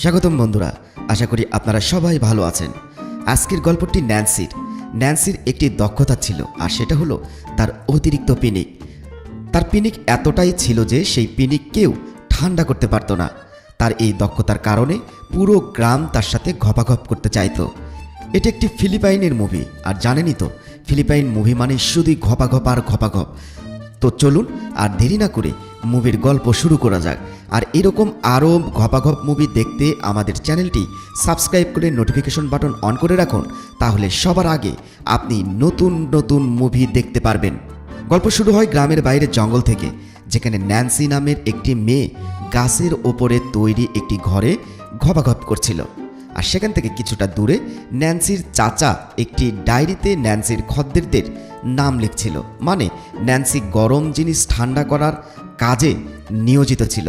স্বাগতম বন্ধুরা, আশা করি আপনারা সবাই ভালো আছেন। আজকের গল্পটি ন্যান্সির। ন্যান্সির একটি দক্ষতা ছিল, আর সেটা হলো তার অতিরিক্ত পিনিক। তার পিনিক এতটাই ছিল যে সেই পিনিক কেউ ঠান্ডা করতে পারতো না। তার এই দক্ষতার কারণে পুরো গ্রাম তার সাথে ঘপাঘপ করতে চাইতো। এটি একটি ফিলিপাইনের মুভি আর জানেনই তো, ফিলিপাইন মুভি মানে শুধুই ঘপাঘপ আর ঘপাঘপ। তো চলুন, আর দেরি না করে মুভির গল্প শুরু করা যাক। আর এরকম আরও ঘপাঘপ মুভি দেখতে আমাদের চ্যানেলটি সাবস্ক্রাইব করে নোটিফিকেশন বাটন অন করে রাখুন, তাহলে সবার আগে আপনি নতুন নতুন মুভি দেখতে পারবেন। গল্প শুরু হয় গ্রামের বাইরে জঙ্গল থেকে, যেখানে ন্যান্সি নামের একটি মেয়ে গাছের ওপরে তৈরি একটি ঘরে ঘপাঘপ করছিল। আর সেখান থেকে কিছুটা দূরে ন্যান্সির চাচা একটি ডায়েরিতে ন্যান্সির খদ্দেরদের নাম লিখছিল। মানে ন্যান্সি গরম জিনিস ঠান্ডা করার কাজে নিয়োজিত ছিল।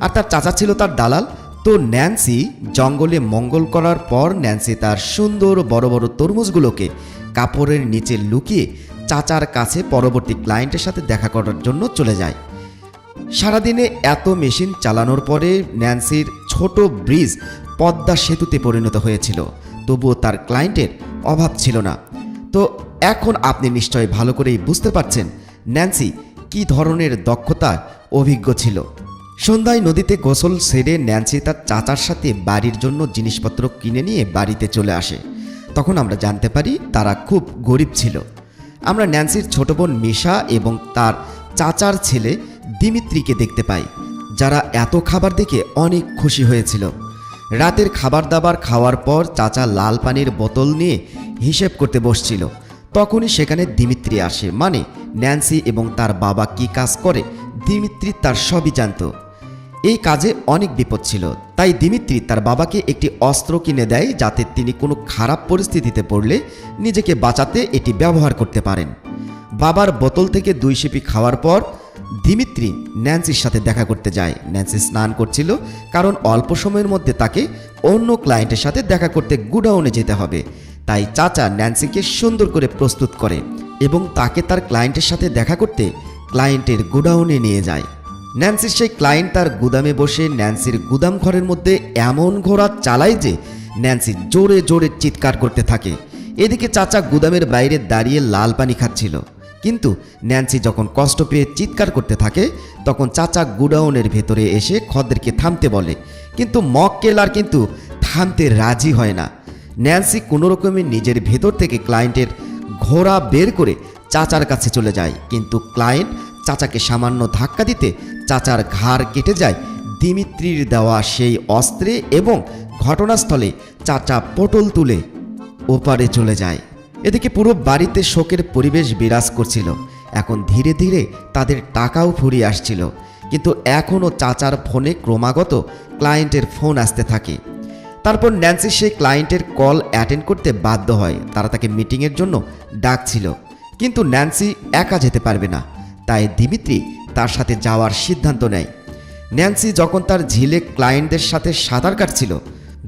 আর তার চাচা ছিল তার দালাল। তো ন্যান্সি জঙ্গলে মঙ্গল করার পর ন্যান্সি তার সুন্দর বড় বড় তরমুজগুলোকে কাপড়ের নিচে লুকিয়ে চাচার কাছে পরবর্তী ক্লায়েন্টের সাথে দেখা করার জন্য চলে যায়। সারাদিনে এত মেশিন চালানোর পরে ন্যান্সির ছোট ব্রিজ পদ্মা সেতুতে পরিণত হয়েছিল। তবুও তার ক্লায়েন্টের অভাব ছিল না। তো এখন আপনি নিশ্চয়ই ভালো করেই বুঝতে পারছেন ন্যান্সি কি ধরনের দক্ষতা অভিজ্ঞ ছিল। সন্ধ্যায় নদীতে গোসল সেরে ন্যান্সি তার চাচার সাথে বাড়ির জন্য জিনিসপত্র কিনে নিয়ে বাড়িতে চলে আসে। তখন আমরা জানতে পারি তারা খুব গরিব ছিল। আমরা ন্যান্সির ছোট বোন মিশা এবং তার চাচার ছেলে দিমিত্রিকে দেখতে পাই, যারা এত খাবার দেখে অনেক খুশি হয়েছিল। রাতের খাবার দাবার খাওয়ার পর চাচা লাল পানির বোতল নিয়ে হিসেব করতে বসছিল। তখনই সেখানে দিমিত্রি আসে মানে ন্যান্সি এবং তার বাবা কি কাজ করে, দিমিত্রি তার সবই জানতো। এই কাজে অনেক বিপদ ছিল। তাই দিমিত্রি তার বাবাকে একটি অস্ত্র কিনে দেয় যাতে তিনি কোনো খারাপ পরিস্থিতিতে পড়লে নিজেকে বাঁচাতে এটি ব্যবহার করতে পারেন। বাবার বোতল থেকে দুই শিপি খাওয়ার পর দিমিত্রি ন্যান্সির সাথে দেখা করতে যায়। ন্যান্সি স্নান করছিল, কারণ অল্প সময়ের মধ্যে তাকে অন্য ক্লায়েন্টের সাথে দেখা করতে গুডাউনে যেতে হবে। তাই চাচা ন্যান্সিকে সুন্দর করে প্রস্তুত করে এবং তাকে তার ক্লায়েন্টের সাথে দেখা করতে ক্লায়েন্টের গুডাউনে নিয়ে যায়। ন্যান্সির সেই ক্লায়েন্ট তার গুদামে বসে ন্যান্সির গুদাম ঘরের মধ্যে এমন ঘোড়া চালায় যে ন্যান্সি জোরে জোরে চিৎকার করতে থাকে। এদিকে চাচা গুদামের বাইরে দাঁড়িয়ে লাল পানি খাচ্ছিল। কিন্তু ন্যান্সি যখন কষ্ট পেয়ে চিৎকার করতে থাকে, তখন চাচা গুডাউনের ভেতরে এসে খদ্দেরকে থামতে বলে। কিন্তু মক কেলার কিন্তু থামতে রাজি হয় না। ন্যান্সি কোনো রকমে নিজের ভেতর থেকে ক্লায়েন্টের ঘোড়া বের করে চাচার কাছে চলে যায়। কিন্তু ক্লায়েন্ট চাচাকে সামান্য ধাক্কা দিতে চাচার ঘাড় কেটে যায় দিমিত্রির দেওয়া সেই অস্ত্রে এবং ঘটনাস্থলে চাচা পটল তুলে ওপারে চলে যায়। এদিকে পুরো বাড়িতে শোকের পরিবেশ বিরাজ করছিল। এখন ধীরে ধীরে তাদের টাকাও ফুরিয়ে আসছিল। কিন্তু এখনও চাচার ফোনে ক্রমাগত ক্লায়েন্টের ফোন আসতে থাকে। তারপর ন্যান্সি সেই ক্লায়েন্টের কল অ্যাটেন্ড করতে বাধ্য হয়। তারা তাকে মিটিংয়ের জন্য ডাকছিল। কিন্তু ন্যান্সি একা যেতে পারবে না। তাই দিমিত্রি তার সাথে যাওয়ার সিদ্ধান্ত নেয়। ন্যান্সি যখন তার ঝিলে ক্লায়েন্টদের সাথে সাঁতার কাটছিল,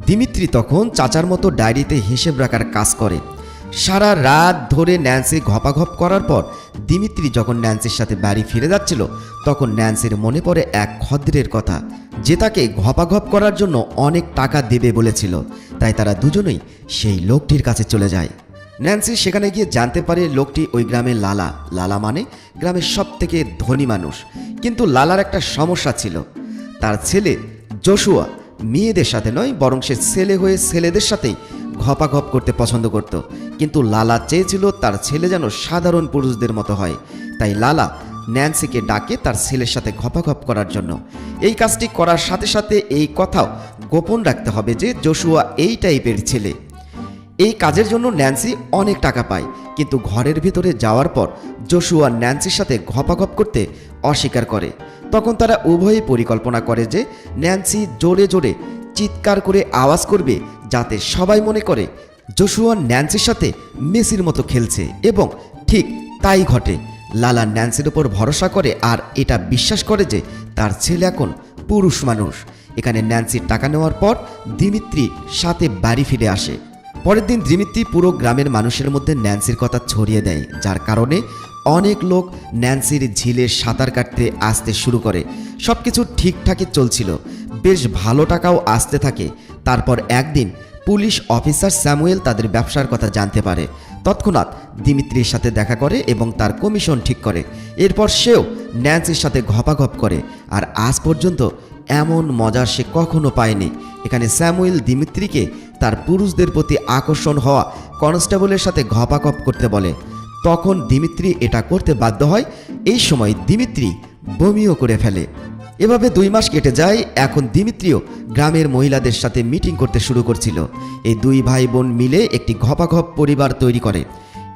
দিমিত্রি তখন চাচার মতো ডায়েরিতে হিসেব রাখার কাজ করে। সারা রাত ধরে ন্যান্সি ঘপাঘপ করার পর দিমিত্রি যখন ন্যান্সির সাথে বাড়ি ফিরে যাচ্ছিল, তখন ন্যান্সির মনে পড়ে এক খদ্রের কথা, যে তাকে ঘপাঘপ করার জন্য অনেক টাকা দেবে বলেছিল। তাই তারা দুজনেই সেই লোকটির কাছে চলে যায়। ন্যান্সি সেখানে গিয়ে জানতে পারে লোকটি ওই গ্রামের লালা। লালা মানে গ্রামের সব থেকে ধনী মানুষ। কিন্তু লালার একটা সমস্যা ছিল। তার ছেলে জশুয়া মেয়েদের সাথে নয়, বরং সে ছেলে হয়ে ছেলেদের সাথেই ঘপাঘপ করতে পছন্দ করত। কিন্তু লালা চেয়েছিল তার ছেলে যেন সাধারণ পুরুষদের মতো হয়। তাই লালা ন্যান্সিকে ডাকে তার ছেলের সাথে ঘপাঘপ করার জন্য। এই কাজটি করার সাথে সাথে এই কথাও গোপন রাখতে হবে যে জশুয়া এই টাইপের ছেলে। এই কাজের জন্য ন্যান্সি অনেক টাকা পায়, কিন্তু ঘরের ভিতরে যাওয়ার পর জশুয়া ন্যান্সির সাথে ঘপাঘপ করতে অস্বীকার করে। তখন তারা উভয়ই পরিকল্পনা করে যে ন্যান্সি জোরে জোরে চিৎকার করে আওয়াজ করবে যাতে সবাই মনে করে জশুয়া ন্যান্সির সাথে মেসির মতো খেলছে এবং ঠিক তাই ঘটে। লালা ন্যান্সির ওপর ভরসা করে আর এটা বিশ্বাস করে যে তার ছেলে এখন পুরুষ মানুষ। এখানে ন্যান্সির টাকা নেওয়ার পর দিমিত্রি সাথে বাড়ি ফিরে আসে। পরের দিন দিমিত্রি পুরো গ্রামের মানুষের মধ্যে ন্যান্সির কথা ছড়িয়ে দেয়, যার কারণে অনেক লোক ন্যান্সির ঝিলে সাঁতার কাটতে আসতে শুরু করে। সব কিছু ঠিকঠাকই চলছিল। বেশ ভালো টাকাও আসতে থাকে। তারপর একদিন পুলিশ অফিসার স্যামুয়েল তাদের ব্যবসার কথা জানতে পারে। তৎক্ষণাৎ দিমিত্রির সাথে দেখা করে এবং তার কমিশন ঠিক করে। এরপর সেও ন্যান্সির সাথে ঘপাঘপ করে। আর আজ পর্যন্ত এমন মজা সে কখনো পায়নি। এখানে স্যামুয়েল দিমিত্রিকে তার পুরুষদের প্রতি আকর্ষণ হওয়া কনস্টেবলের সাথে ঘপাঘপ করতে বলে। তখন দিমিত্রি এটা করতে বাধ্য হয়, এই সময় দিমিত্রি বমিও করে ফেলে। এভাবে দুই মাস কেটে যায়, এখন দিমিত্রিও গ্রামের মহিলাদের সাথে মিটিং করতে শুরু করছিল। এই দুই ভাই বোন মিলে একটি ঘপাঘপ পরিবার তৈরি করে।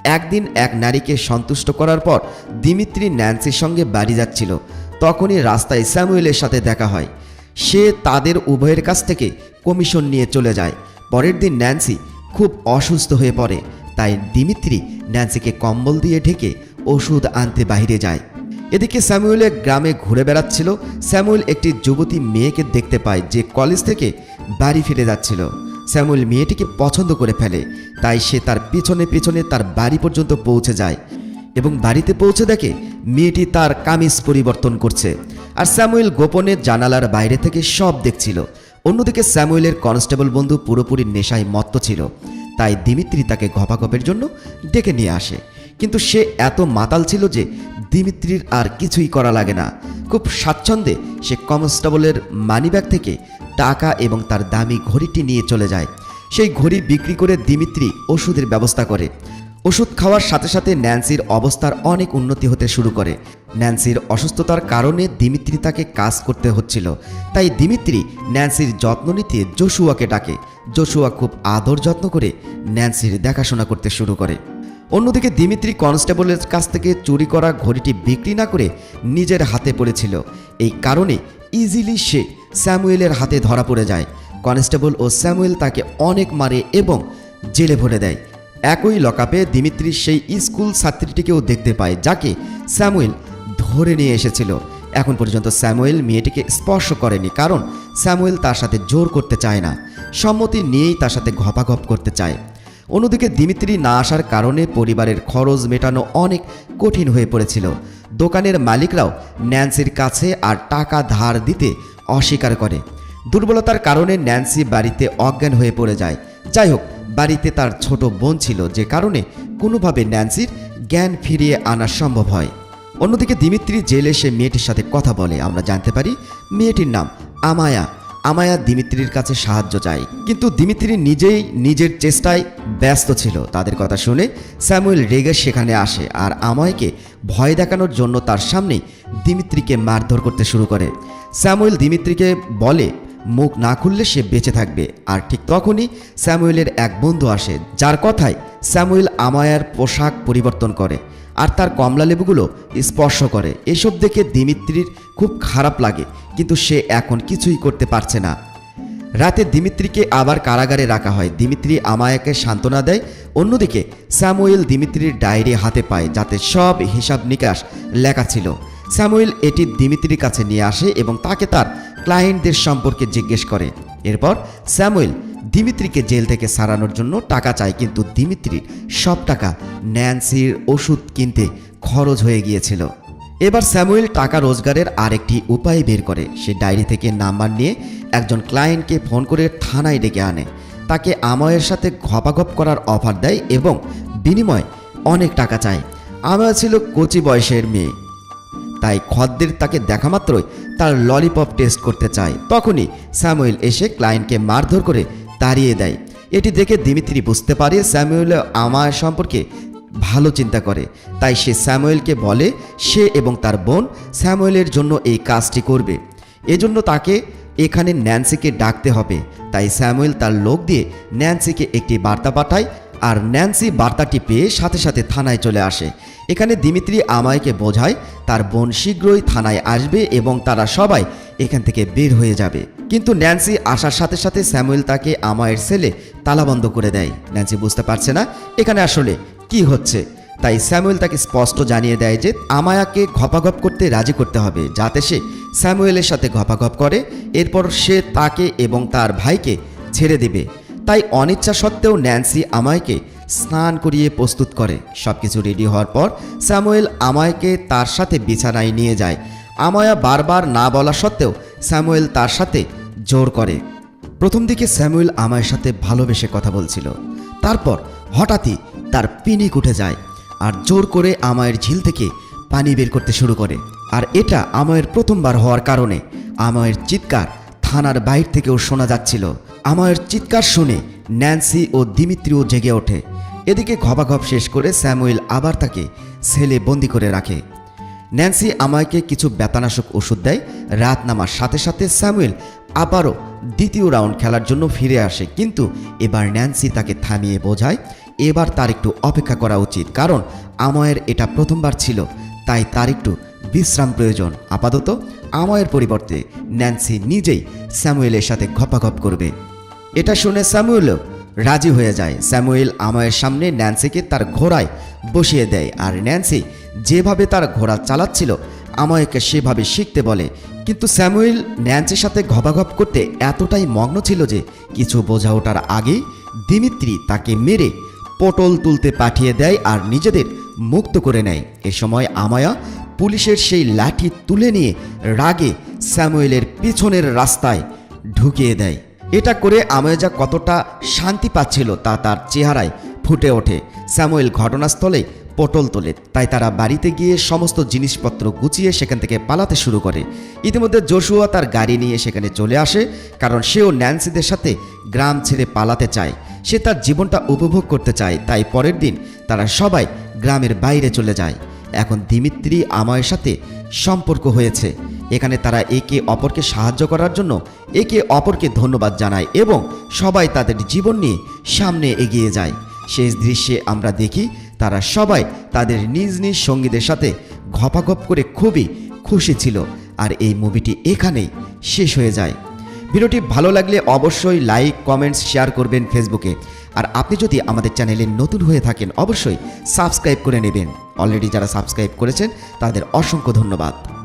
একদিন এক নারীকে সন্তুষ্ট করার পর দিমিত্রি ন্যান্সির সঙ্গে বাড়ি যাচ্ছিল। তখনই রাস্তায় স্যামুয়েলের সাথে দেখা হয়। সে তাদের উভয়ের কাছ থেকে কমিশন নিয়ে চলে যায়। পরের দিন ন্যান্সি খুব অসুস্থ হয়ে পড়ে, তাই দিমিত্রি ন্যান্সিকে কম্বল দিয়ে ঢেকে ওষুধ আনতে বাইরে যায়। এদিকে স্যামুয়েলের গ্রামে ঘুরে বেড়াচ্ছিল। স্যামুয়েল একটি যুবতী মেয়েকে দেখতে পায় যে কলেজ থেকে বাড়ি ফিরে যাচ্ছিল। স্যামুয়েল মেয়েটিকে পছন্দ করে ফেলে, তাই সে তার পিছনে পিছনে তার বাড়ি পর্যন্ত পৌঁছে যায় এবং বাড়িতে পৌঁছে দেখে মেয়েটি তার কামিজ পরিবর্তন করছে। আর স্যামুয়েল গোপনে জানালার বাইরে থেকে সব দেখছিল। অন্যদিকে স্যামুয়েলের কনস্টেবল বন্ধু পুরোপুরি নেশায় মত্ত ছিল। তাই দিমিত্রি তাকে ঘপাঘপের জন্য ডেকে নিয়ে আসে। কিন্তু সে এত মাতাল ছিল যে দিমিত্রির আর কিছুই করা লাগে না। খুব স্বাচ্ছন্দ্যে সে কনস্টেবলের মানিব্যাগ থেকে টাকা এবং তার দামি ঘড়িটি নিয়ে চলে যায়। সেই ঘড়ি বিক্রি করে দিমিত্রি ওষুধের ব্যবস্থা করে। ওষুধ খাওয়ার সাথে সাথে ন্যান্সির অবস্থার অনেক উন্নতি হতে শুরু করে। ন্যান্সির অসুস্থতার কারণে দিমিত্রি তাকে কাজ করতে হচ্ছিল। তাই দিমিত্রি ন্যান্সির যত্ন নিতে জোশুয়াকে ডাকে। জোশুয়া খুব আদর যত্ন করে ন্যান্সির দেখাশোনা করতে শুরু করে। অন্যদিকে দিমিত্রি কনস্টেবলের কাছ থেকে চুরি করা ঘড়িটি বিক্রি না করে নিজের হাতে পড়েছিল। এই কারণে ইজিলি সে স্যামুয়েলের হাতে ধরা পড়ে যায়। কনস্টেবল ও স্যামুয়েল তাকে অনেক মারে এবং জেলে ভরে দেয়। একই লকাপে দিমিত্রি সেই স্কুল ছাত্রীটিকেও দেখতে পায়, যাকে স্যামুয়েল ধরে নিয়ে এসেছিল। এখন পর্যন্ত স্যামুয়েল মেয়েটিকে স্পর্শ করেনি, কারণ স্যামুয়েল তার সাথে জোর করতে চায় না। সম্মতি নিয়েই তার সাথে ঘপাঘপ করতে চায়। অন্যদিকে দিমিত্রি না আসার কারণে পরিবারের খরচ মেটানো অনেক কঠিন হয়ে পড়েছিল। দোকানের মালিকরাও ন্যান্সির কাছে আর টাকা ধার দিতে অস্বীকার করে। দুর্বলতার কারণে ন্যান্সি বাড়িতে অজ্ঞান হয়ে পড়ে যায়। যাই হোক বাড়িতে তার ছোট বোন ছিল, যে কারণে কোনোভাবে ন্যান্সির জ্ঞান ফিরিয়ে আনা সম্ভব হয়। অন্যদিকে দিমিত্রি জেলে সে মেয়েটির সাথে কথা বলে। আমরা জানতে পারি মেয়েটির নাম আমায়া। আমায়া দিমিত্রির কাছে সাহায্য চায়। কিন্তু দিমিত্রি নিজেই নিজের চেষ্টায় ব্যস্ত ছিল। তাদের কথা শুনে স্যামুয়েল রেগে সেখানে আসে আর আমায়কে ভয় দেখানোর জন্য তার সামনে দিমিত্রিকে মারধর করতে শুরু করে। স্যামুয়েল দিমিত্রিকে বলে মুখ না খুললে সে বেঁচে থাকবে। আর ঠিক তখনই স্যামুয়েলের এক বন্ধু আসে, যার কথায় স্যামুয়েল আমায়ার পোশাক পরিবর্তন করে আর তার কমলা লেবুগুলো স্পর্শ করে। এসব দেখে দিমিত্রির খুব খারাপ লাগে, কিন্তু সে এখন কিছুই করতে পারছে না। রাতে দিমিত্রিকে আবার কারাগারে রাখা হয়। দিমিত্রি আমায়াকে সান্ত্বনা দেয়, অন্যদিকে স্যামুয়েল দিমিত্রির ডায়েরি হাতে পায়, যাতে সব হিসাব নিকাশ লেখা ছিল। স্যামুয়েল এটি দিমিত্রির কাছে নিয়ে আসে এবং তাকে তার ক্লায়েন্টদের সম্পর্কে জিজ্ঞেস করে। এরপর স্যামুয়েল দিমিত্রিকে জেল থেকে সারানোর জন্য টাকা চায়, কিন্তু দিমিত্রির সব টাকা ন্যান্সির ওষুধ কিনতে খরচ হয়ে গিয়েছিল। এবার স্যামুয়েল টাকা রোজগারের আরেকটি উপায় বের করে। সে ডায়েরি থেকে নাম্বার নিয়ে একজন ক্লায়েন্টকে ফোন করে থানায় ডেকে আনে। তাকে আময়ের সাথে ঘপাঘপ করার অফার দেয় এবং বিনিময়ে অনেক টাকা চায়। আময়া ছিল কচি বয়সের মেয়ে। তাই খদ্দের তাকে দেখা মাত্রই তার ললিপপ টেস্ট করতে চায়। তখনই স্যামুয়েল এসে ক্লায়েন্টকে মারধর করে তাড়িয়ে দেয়। এটি দেখে দিমিত্রি বুঝতে পারে স্যামুয়েল আমার সম্পর্কে ভালো চিন্তা করে। তাই সে স্যামুয়েলকে বলে, সে এবং তার বোন স্যামুয়েলের জন্য এই কাজটি করবে। এজন্য তাকে এখানে ন্যান্সিকে ডাকতে হবে। তাই স্যামুয়েল তার লোক দিয়ে ন্যান্সিকে একটি বার্তা পাঠায় আর ন্যান্সি বার্তাটি পেয়ে সাথে সাথে থানায় চলে আসে। এখানে দিমিত্রি আমায়কে বোঝায়, তার বোন শীঘ্রই থানায় আসবে এবং তারা সবাই এখান থেকে বের হয়ে যাবে। কিন্তু ন্যান্সি আসার সাথে সাথে স্যামুয়েল তাকে আমায়ের সেলে তালাবন্ধ করে দেয়। ন্যান্সি বুঝতে পারছে না, এখানে আসলে কি হচ্ছে? তাই স্যামুয়েল তাকে স্পষ্ট জানিয়ে দেয় যে আমায়াকে ঘপাঘপ করতে রাজি করতে হবে, যাতে সে স্যামুয়েলের সাথে ঘপাঘপ করে। এরপর সে তাকে এবং তার ভাইকে ছেড়ে দেবে। তাই অনিচ্ছা সত্ত্বেও ন্যান্সি আমায়কে স্নান করিয়ে প্রস্তুত করে। সব কিছু রেডি হওয়ার পর স্যামুয়েল আমায়কে তার সাথে বিছানায় নিয়ে যায়। আমায়া বারবার না বলা সত্ত্বেও স্যামুয়েল তার সাথে জোর করে। প্রথম দিকে স্যামুয়েল আমায়ের সাথে ভালোবেসে কথা বলছিল। তারপর হঠাৎই তার পিনিক উঠে যায় আর জোর করে আমায়ের ঝিল থেকে পানি বের করতে শুরু করে। আর এটা আমায়ের প্রথমবার হওয়ার কারণে আমায়ের চিৎকার থানার বাইর থেকেও শোনা যাচ্ছিল। আমায়ের চিৎকার শুনে ন্যান্সি ও দিমিত্রিও জেগে ওঠে। এদিকে ঘবাঘব শেষ করে স্যামুয়েল আবার তাকে সেলে বন্দি করে রাখে। ন্যান্সি আমায়কে কিছু ব্যথানাশক ওষুধ দেয়। রাত নামার সাথে সাথে স্যামুয়েল আবারও দ্বিতীয় রাউন্ড খেলার জন্য ফিরে আসে। কিন্তু এবার ন্যান্সি তাকে থামিয়ে বোঝায়, এবার তার একটু অপেক্ষা করা উচিত। কারণ আমায়ের এটা প্রথমবার ছিল, তাই তার একটু বিশ্রাম প্রয়োজন। আপাতত আমায়ের পরিবর্তে ন্যান্সি নিজেই স্যামুয়েলের সাথে ঘপাঘপ করবে। এটা শুনে স্যামুয়েলও রাজি হয়ে যায়। স্যামুয়েল আমায়ের সামনে ন্যান্সিকে তার ঘোড়ায় বসিয়ে দেয় আর ন্যান্সি যেভাবে তার ঘোড়া চালাচ্ছিল, আমায়কে সেভাবে শিখতে বলে। কিন্তু স্যামুয়েল ন্যান্সির সাথে ঘপাঘপ করতে এতটাই মগ্ন ছিল যে কিছু বোঝা ওঠার আগেই দিমিত্রি তাকে মেরে পটল তুলতে পাঠিয়ে দেয় আর নিজেদের মুক্ত করে নেয়। এ সময় আমায়া পুলিশের সেই লাঠি তুলে নিয়ে রাগে স্যামুয়েলের পিছনের রাস্তায় ঢুকিয়ে দেয়। এটা করে আমেজা কতটা শান্তি পাচ্ছিল তা তার চেহারায় ফুটে ওঠে। স্যামুয়েল ঘটনাস্থলে পটল তোলে, তাই তারা বাড়িতে গিয়ে সমস্ত জিনিসপত্র গুছিয়ে সেখান থেকে পালাতে শুরু করে। ইতিমধ্যে জোশুয়া তার গাড়ি নিয়ে সেখানে চলে আসে, কারণ সেও ন্যান্সিদের সাথে গ্রাম ছেড়ে পালাতে চায়। সে তার জীবনটা উপভোগ করতে চায়, তাই পরের দিন তারা সবাই গ্রামের বাইরে চলে যায়। এখন দিমিত্রি আমায়ের সাথে সম্পর্ক হয়েছে। এখানে তারা একে অপরকে সাহায্য করার জন্য একে অপরকে ধন্যবাদ জানায় এবং সবাই তাদের জীবন নিয়ে সামনে এগিয়ে যায়। শেষ দৃশ্যে আমরা দেখি তারা সবাই তাদের নিজ নিজ সঙ্গীদের সাথে ঘপাঘপ করে খুবই খুশি ছিল আর এই মুভিটি এখানেই শেষ হয়ে যায়। ভিডিওটি ভালো লাগলে অবশ্যই লাইক, কমেন্টস, শেয়ার করবেন ফেসবুকে। আর আপনি যদি আমাদের চ্যানেলে নতুন হয়ে থাকেন, অবশ্যই সাবস্ক্রাইব করে নেবেন। অলরেডি যারা সাবস্ক্রাইব করেছেন, তাদের অসংখ্য ধন্যবাদ।